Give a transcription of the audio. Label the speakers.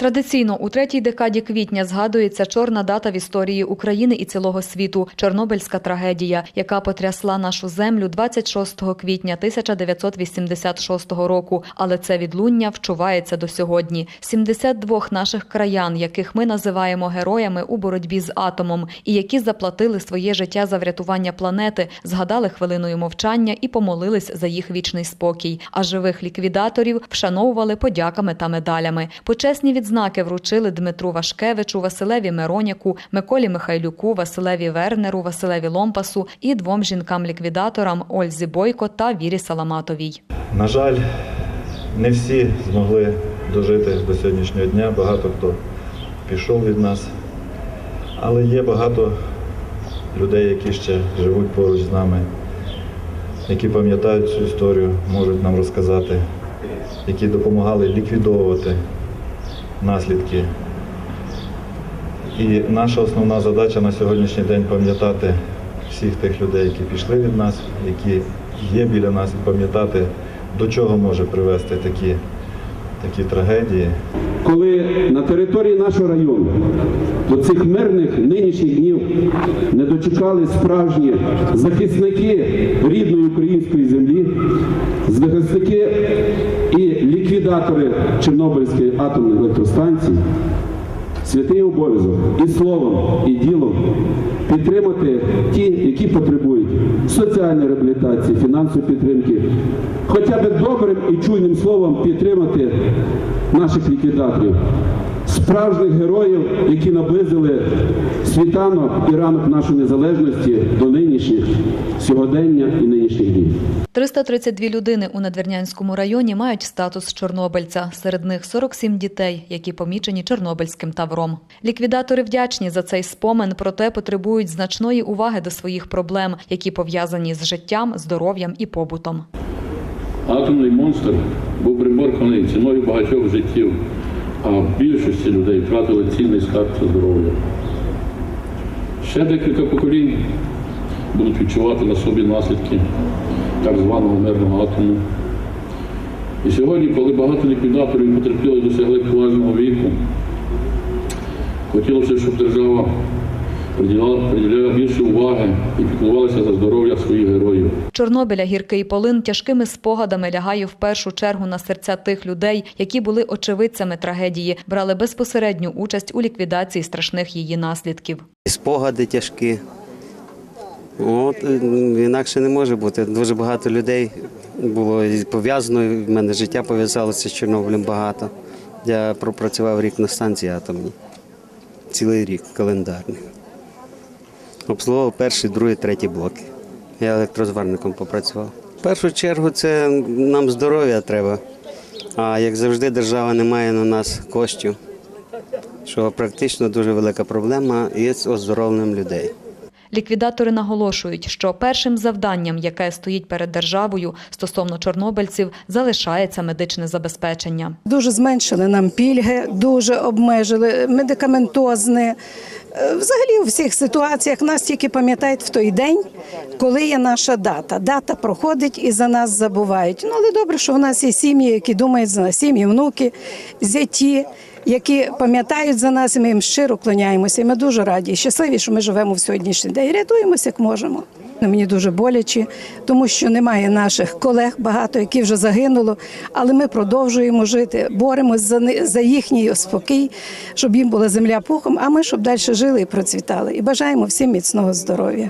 Speaker 1: Традиційно у третій декаді квітня згадується чорна дата в історії України і цілого світу Чорнобильська трагедія, яка потрясла нашу землю 26 квітня 1986 року. Але це відлуння вчувається до сьогодні. 72 наших краян, яких ми називаємо героями у боротьбі з атомом, і які заплатили своє життя за врятування планети, згадали хвилиною мовчання і помолились за їх вічний спокій. А живих ліквідаторів вшановували подяками та медалями. Почесні відзнаки вручили Дмитру Вашкевичу, Василеві Мироняку, Миколі Михайлюку, Василеві Вернеру, Василеві Ломпасу і двом жінкам-ліквідаторам Ользі Бойко та Вірі Саламатовій.
Speaker 2: На жаль, не всі змогли дожити до сьогоднішнього дня. Багато хто пішов від нас. Але є багато людей, які ще живуть поруч з нами, які пам'ятають цю історію, можуть нам розказати, які допомагали ліквідовувати наслідки. І наша основна задача на сьогоднішній день пам'ятати всіх тих людей, які пішли від нас, які є біля нас, пам'ятати, до чого може привести такі, такі трагедії.
Speaker 3: коли на території нашого району до цих мирних нинішніх днів не дочекали справжні захисники рідної української землі, захисники ліквідатори Чорнобильської атомної електростанції, святий обов'язок і словом, і ділом підтримати ті, які потребують соціальної реабілітації, фінансової підтримки, хоча б добрим і чуйним словом підтримати наших ліквідаторів, справжніх героїв, які наблизили світанок і ранок нашої незалежності до нинішніх сьогодення і нинішніх днів.
Speaker 1: 332 людини у Надвірнянському районі мають статус чорнобильця. Серед них 47 дітей, які помічені Чорнобильським тавром. Ліквідатори вдячні за цей спомин, проте потребують значної уваги до своїх проблем, які пов'язані з життям, здоров'ям і побутом.
Speaker 4: Атомний монстр був приборканий ціною багатьох життів, а більшості людей втратили цінний скарб це здоров'я. Ще декілька поколінь будуть відчувати на собі наслідки так званого мирного атому. І сьогодні, коли багато ліквідаторів потерпіли досягли поважного віку, хотілося, щоб держава приділяла, уваги і піклувалася за здоров'я своїх героїв.
Speaker 1: Чорнобиля гіркий полин тяжкими спогадами лягає в першу чергу на серця тих людей, які були очевидцями трагедії, брали безпосередню участь у ліквідації страшних її наслідків.
Speaker 5: спогади тяжкі. От, інакше не може бути. Дуже багато людей було пов'язано. В мене життя пов'язалося з Чорнобилем багато. Я пропрацював рік на станції атомній. Цілий рік календарний. Обслуговував перший, другий, третій блоки. Я електрозварником попрацював. В першу чергу це нам здоров'я треба. А як завжди, держава не має на нас коштів, що практично дуже велика проблема із оздоровленням людей.
Speaker 1: Ліквідатори наголошують, що першим завданням, яке стоїть перед державою стосовно чорнобильців, залишається медичне забезпечення.
Speaker 6: Дуже зменшили нам пільги, дуже обмежили медикаментозне. Е, Взагалі у всіх ситуаціях нас тільки пам'ятають в той день, коли є наша дата. Дата проходить і за нас забувають. Ну але добре, що в нас є сім'ї, які думають за нас, сім'ї, внуки, зяті, які пам'ятають за нас, і ми їм щиро клоняємося. І ми дуже раді, щасливі, що ми живемо в сьогоднішній день. Рятуємося, як можемо. Мені дуже боляче, тому що немає наших колег багато, які вже загинуло. Але ми продовжуємо жити, боремось за за їхній спокій, щоб їм була земля пухом. А ми щоб далі жили і процвітали. І бажаємо всім міцного здоров'я.